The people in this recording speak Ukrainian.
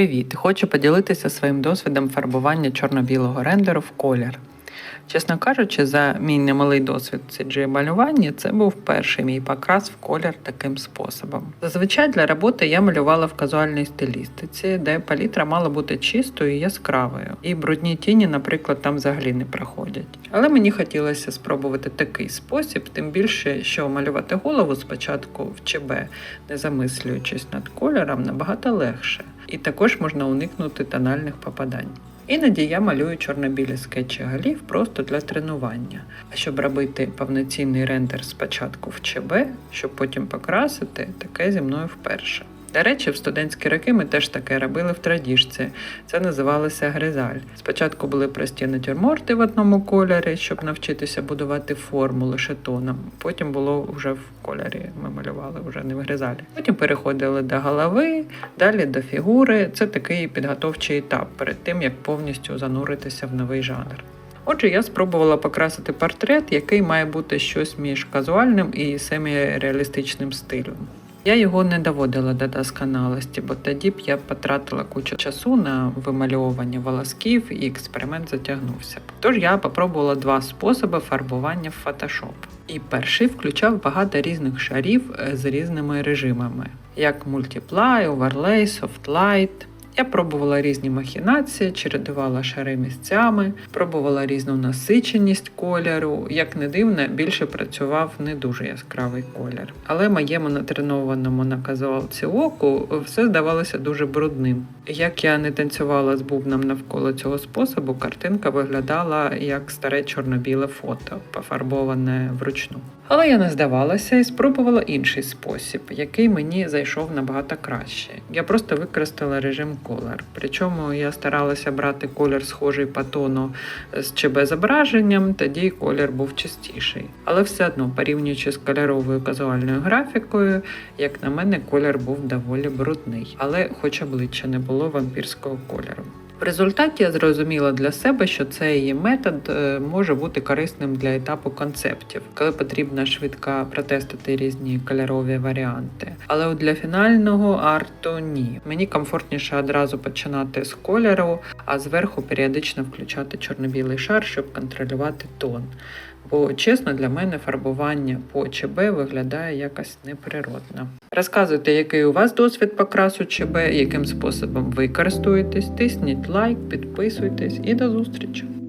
Привіт! Хочу поділитися своїм досвідом фарбування чорно-білого рендеру в колір. Чесно кажучи, за мій немалий досвід cg малювання це був перший мій покрас в колір таким способом. Зазвичай для роботи я малювала в казуальній стилістиці, де палітра мала бути чистою і яскравою, і брудні тіні, наприклад, там взагалі не проходять. Але мені хотілося спробувати такий спосіб, тим більше, що малювати голову спочатку в ЧБ, не замислюючись над кольором, набагато легше, і також можна уникнути тональних попадань. Іноді я малюю чорно-білі скетчі голів просто для тренування. А щоб робити повноцінний рендер спочатку в ЧБ, щоб потім покрасити, таке зі мною вперше. До речі, в студентські роки ми теж таке робили в традіжці. Це називалося гризаль. Спочатку були прості натюрморти в одному кольорі, щоб навчитися будувати форму лише тоном. Потім було вже в кольорі. Ми малювали вже не в гризалі. Потім переходили до голови, далі до фігури. Це такий підготовчий етап перед тим, як повністю зануритися в новий жанр. Отже, я спробувала покрасити портрет, який має бути щось між казуальним і семіреалістичним стилем. Я його не доводила до досконалості, бо тоді б я потратила кучу часу на вимальовування волосків і експеримент затягнувся. Тож я попробувала два способи фарбування в Photoshop. І перший включав багато різних шарів е, з різними режимами, як Multiply, Overlay, Soft Light. Я пробувала різні махінації, чередувала шари місцями, пробувала різну насиченість кольору. Як не дивно, більше працював не дуже яскравий колір. Але моєму натренованому на казуалці оку все здавалося дуже брудним. Як я не танцювала з бубном навколо цього способу, картинка виглядала як старе чорно-біле фото, пофарбоване вручну. Але я не здавалася і спробувала інший спосіб, який мені зайшов набагато краще. Я просто використала режим Color. Причому я старалася брати колір схожий по тону з ЧБ зображенням, тоді колір був чистіший. Але все одно, порівнюючи з кольоровою казуальною графікою, як на мене, колір був доволі брудний, але хоч обличчя не було вампірського кольору. В результаті я зрозуміла для себе, що цей метод е, може бути корисним для етапу концептів, коли потрібно швидко протестити різні кольорові варіанти. Але для фінального арту ні. Мені комфортніше одразу починати з кольору, а зверху періодично включати чорно-білий шар, щоб контролювати тон. Бо чесно, для мене фарбування по ЧБ виглядає якось неприродно. Розказуйте, який у вас досвід покрасу ЧБ, яким способом ви користуєтесь, тисніть лайк, підписуйтесь і до зустрічі!